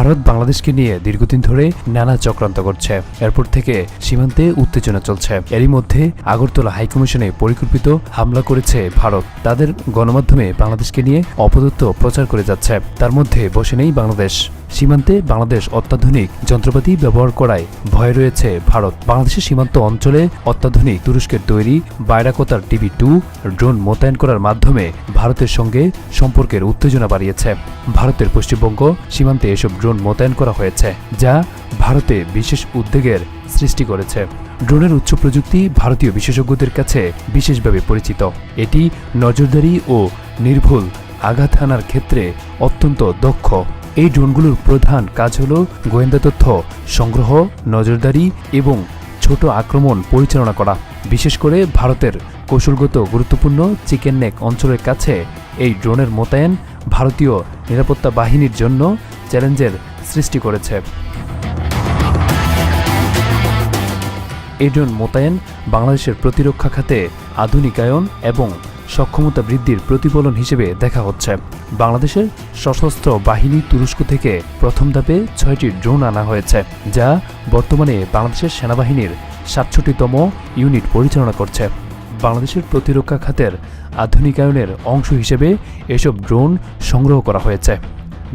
ভারত বাংলাদেশকে নিয়ে দীর্ঘদিন ধরে নানা চক্রান্ত করছে। এরপর থেকে সীমান্তে উত্তেজনা চলছে। এরই মধ্যে আগরতলা হাইকমিশনে পরিকল্পিত হামলা করেছে ভারত। তাদের গণমাধ্যমে বাংলাদেশকে নিয়ে অপদত্ত প্রচার করে যাচ্ছে। তার মধ্যে বসে নেই বাংলাদেশ। সীমান্তে বাংলাদেশ অত্যাধুনিক যন্ত্রপাতি ব্যবহার করায় ভয় রয়েছে ভারত। বাংলাদেশের সীমান্ত অঞ্চলে অত্যাধুনিক তুরস্কের তৈরি বাইরাকতার টিভি টু ড্রোন মোতায়েন করার মাধ্যমে ভারতের সঙ্গে সম্পর্কের উত্তেজনা বাড়িয়েছে। ভারতের পশ্চিমবঙ্গ সীমান্তে এসব ড্রোন মোতায়েন করা হয়েছে, যা ভারতে বিশেষ উদ্বেগের সৃষ্টি করেছে। ড্রোনের উচ্চ প্রযুক্তি ভারতীয় বিশেষজ্ঞদের কাছে বিশেষভাবে পরিচিত। এটি নজরদারি ও নির্ভুল আঘাত হানার ক্ষেত্রে অত্যন্ত দক্ষ। এই ড্রোনগুলোর প্রধান কাজ হল গোয়েন্দা তথ্য, সংগ্রহ, নজরদারি এবং ছোট আক্রমণ পরিচালনা করা। বিশেষ করে ভারতের কৌশলগত গুরুত্বপূর্ণ চিকেন নেক অঞ্চলের কাছে এই ড্রোনের মোতায়েন ভারতীয় নিরাপত্তা বাহিনীর জন্য চ্যালেঞ্জের সৃষ্টি করেছে। এই ড্রোন মোতায়েন বাংলাদেশের প্রতিরক্ষা খাতে আধুনিকায়ন এবং সক্ষমতা বৃদ্ধির প্রতিফলন হিসেবে দেখা হচ্ছে। বাংলাদেশের সশস্ত্র বাহিনী তুরস্ক থেকে প্রথম ধাপে ছয়টি ড্রোন আনা হয়েছে, যা বর্তমানে বাংলাদেশের সেনাবাহিনীর সাতষট্টিতম ইউনিট পরিচালনা করছে। বাংলাদেশের প্রতিরক্ষা খাতের আধুনিকায়নের অংশ হিসেবে এসব ড্রোন সংগ্রহ করা হয়েছে,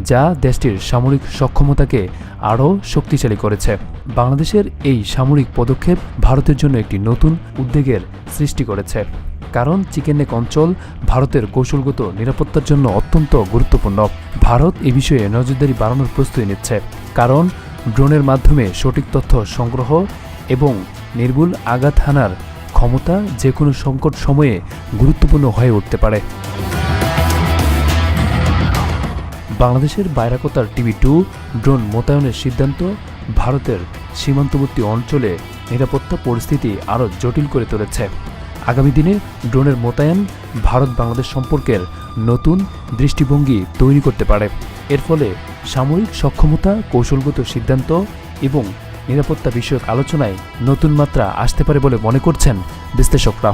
যা দেশটির সামরিক সক্ষমতাকে আরও শক্তিশালী করেছে। বাংলাদেশের এই সামরিক পদক্ষেপ ভারতের জন্য একটি নতুন উদ্বেগের সৃষ্টি করেছে। কারণ চিকেন নেক অঞ্চল ভারতের কৌশলগত নিরাপত্তার জন্য অত্যন্ত গুরুত্বপূর্ণ। ভারত এ বিষয়ে নজরদারি বাড়ানোর প্রস্তুতি নিচ্ছে, কারণ ড্রোনের মাধ্যমে সঠিক তথ্য সংগ্রহ এবং নির্ভুল আঘাত হানার ক্ষমতা যে কোনো সংকট সময়ে গুরুত্বপূর্ণ হয়ে উঠতে পারে। বাংলাদেশের বাইরাকতার টিভি টু ড্রোন মোতায়েনের সিদ্ধান্ত ভারতের সীমান্তবর্তী অঞ্চলে নিরাপত্তা পরিস্থিতি আরও জটিল করে তুলেছে। আগামী দিনে ড্রোনের মোতায়েন ভারত বাংলাদেশ সম্পর্কের নতুন দৃষ্টিভঙ্গি তৈরি করতে পারে। এর ফলে সামরিক সক্ষমতা, কৌশলগত সিদ্ধান্ত এবং নিরাপত্তা বিষয়ক আলোচনায় নতুন মাত্রা আসতে পারে বলে মনে করছেন বিশ্লেষকরা।